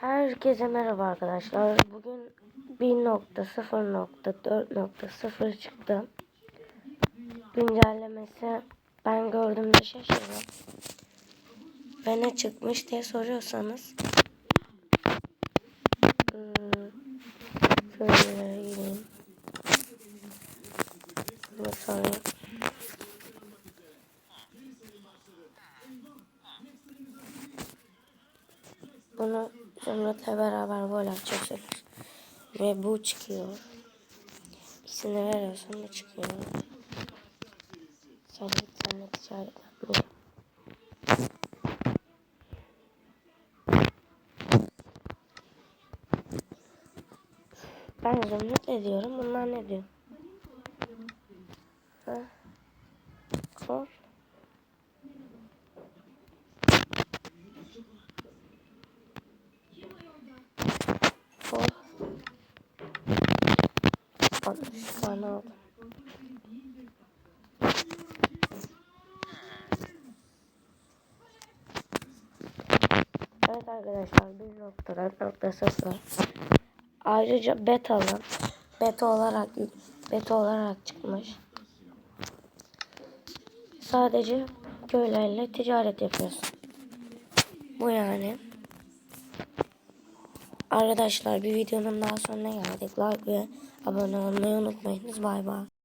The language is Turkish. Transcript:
Herkese merhaba arkadaşlar. Bugün 1.0.4.0 çıktı. Güncellemesi ben gördüğümde şaşırdım. Ve ne çıkmış diye soruyorsanız hmm, şöyle gireyim. Bunu Bunu Zümrüt'le beraber gol atacağız. Ve bu çıkıyor. İkisini veriyorsun da çıkıyor. Sen de ticaret yapmıyor. Ben Zümrüt ediyorum. Bunlar ne diyor? Ha? Kol. 60 tane aldım. Evet arkadaşlar 1.4.0 Ayrıca betalı beta olarak beta olarak çıkmış. Sadece köylerle ticaret yapıyorsun. Bu yani. Arkadaşlar bir videonun daha sonuna geldik. Like ve abone olmayı unutmayınız. Bay bay.